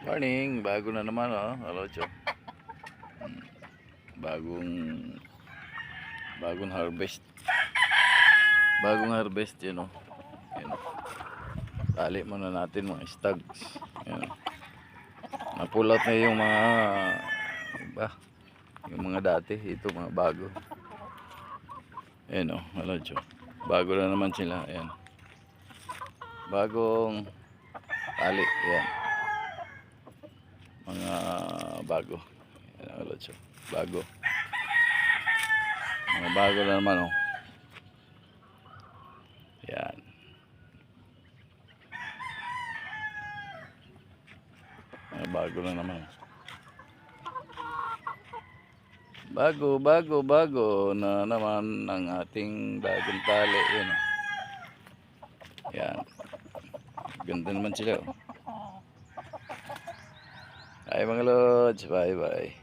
Morning, bago na naman oh, Alocho. Hmm, Bagong bagong harvest. Bagong harvest yun oh. Yan. Tali muna natin mga stags. Yan. Napulot na yung mga iba. Yung mga dati, ito mga bago. Ayan oh, Alocho. Bago na naman sila, ayan. Bagong tali, ayan mga bago. Yan ang siya. Bago. Mga bago na naman oh. Yan. Mga bago na naman. Bago, bago, bago na naman ang ating bagong tali. Yan. oh. Yan. Ganda naman sila oh. Ay mga lods, bye bye.